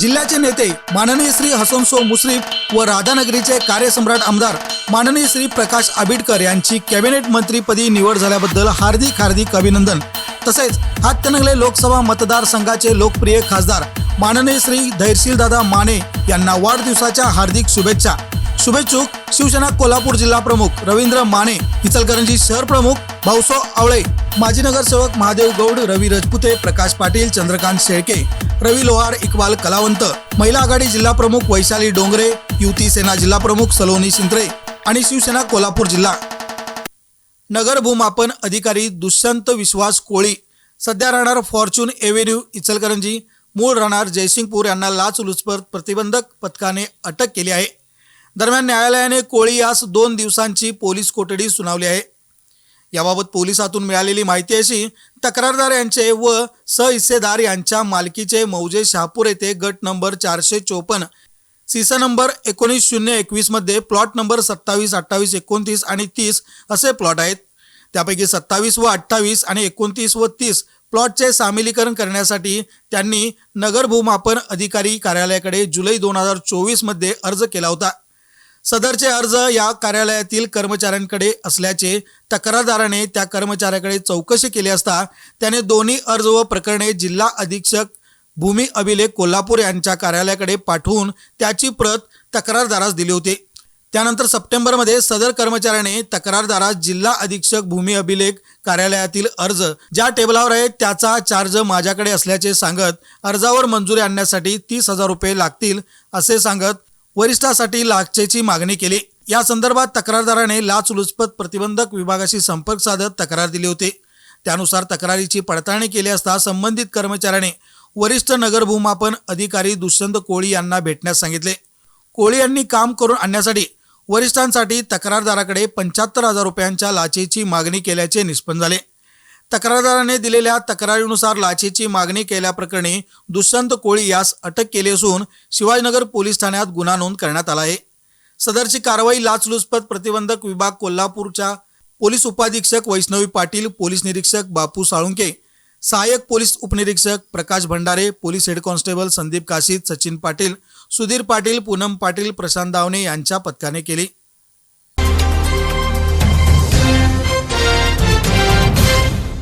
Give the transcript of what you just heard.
जिल्ह्याचे नेते माननीय श्री हसनसो मुश्रीफ व राधानगरीचे कार्यसम्राट आमदार माननीय श्री प्रकाश आबिडकर यांची कॅबिनेट मंत्रीपदी निवड झाल्याबद्दल हार्दिक हार्दिक अभिनंदन. तसेच हातकणंगले लोकसभा मतदारसंघाचे लोकप्रिय खासदार माननीय श्री धैर्यशीलदादा माने यांना वाढदिवसाच्या हार्दिक शुभेच्छा. शुभेच्छुक शिवसेना कोल्हापूर जिल्हा प्रमुख रवींद्र माने इचलकरंजी शहर प्रमुख भाऊसो आवळे माजी नगरसेवक महादेव गौड रवी रजपुते प्रकाश पाटील चंद्रकांत शेळके रवी लोहार इकबाल कलावंत महिला आघाडी जिल्हा प्रमुख वैशाली डोंगरे युती सेना जिल्हा प्रमुख सलोनी सिंत्रे आणि शिवसेना कोल्हापूर जिल्हा. नगर भूमापन अधिकारी दुष्यंत विश्वास कोळी सध्या राहणार फॉर्च्यून एव्हेन्यू इचलकरंजी मूळ राहणार जयसिंगपूर यांना लाचलुचपत प्रतिबंधक पथकाने अटक केली आहे. दरम्यान न्यायालयाने कोळी यास दोन दिवसांची पोलीस कोठडी सुनावली आहे. याबाबत पोलिसातून मिळालेली माहिती अशी तक्रारदार यांचे व सहिस्सेदार यांच्या मालकीचे मौजे शहापूर येथे गट नंबर चारशे चोपन्न सीसा नंबर एकोणीस शून्य एकवीसमध्ये प्लॉट नंबर सत्तावीस अठ्ठावीस एकोणतीस आणि तीस असे प्लॉट आहेत. त्यापैकी सत्तावीस व अठ्ठावीस आणि एकोणतीस व तीस प्लॉटचे सामिलीकरण करण्यासाठी त्यांनी नगर भूमापन अधिकारी कार्यालयाकडे जुलै दोन हजार चोवीसमध्ये अर्ज केला होता. सदरचे अर्ज या कार्यालयातील कर्मचाऱ्यांकडे असल्याचे तक्रारदाराने त्या कर्मचाऱ्याकडे चौकशी केली असता त्याने दोन्ही अर्ज व प्रकरणे जिल्हा अधीक्षक भूमी अभिलेख कोल्हापूर यांच्या कार्यालयाकडे पाठवून त्याची प्रत तक्रारदारास दिली होती. त्यानंतर सप्टेंबरमध्ये सदर कर्मचाऱ्याने तक्रारदारास जिल्हा अधीक्षक भूमी अभिलेख कार्यालयातील अर्ज ज्या टेबलावर आहे त्याचा चार्ज माझ्याकडे असल्याचे सांगत अर्जावर मंजुरी आणण्यासाठी तीस हजार रुपये लागतील असे सांगत वरिष्ठासाठी लाचेची मागणी केली. या संदर्भात तक्रारदाराने लाचलुचपत प्रतिबंधक विभागाशी संपर्क साधत तक्रार दिली होती. त्यानुसार तक्रारीची पडताळणी केली असता संबंधित कर्मचाऱ्याने वरिष्ठ नगर भूमापन अधिकारी दुष्यंत कोळी यांना भेटण्यास सांगितले. कोळी यांनी काम करून आणण्यासाठी वरिष्ठांसाठी तक्रारदाराकडे पंच्याहत्तर हजार रुपयांच्या लाचेची मागणी केल्याचे निष्पन्न झाले. तक्रारदाराने दिलेल्या तक्रारीनुसार लाचेची मागणी केल्याप्रकरणी दुष्यंत कोळी यास अटक केली असून शिवाजीनगर पोलीस ठाण्यात गुन्हा नोंद करण्यात आला आहे. सदरची कारवाई लाचलुचपत प्रतिबंधक विभाग कोल्हापूरच्या पोलीस उपाधीक्षक वैष्णवी पाटील पोलीस निरीक्षक बापू साळुंके सहाय्यक पोलीस उपनिरीक्षक Prakash Bhandare police head constable Sandeep Kashid Sachin Patil Sudhir Patil Poonam Patil Prashant Davane यांच्या पथकाने केली.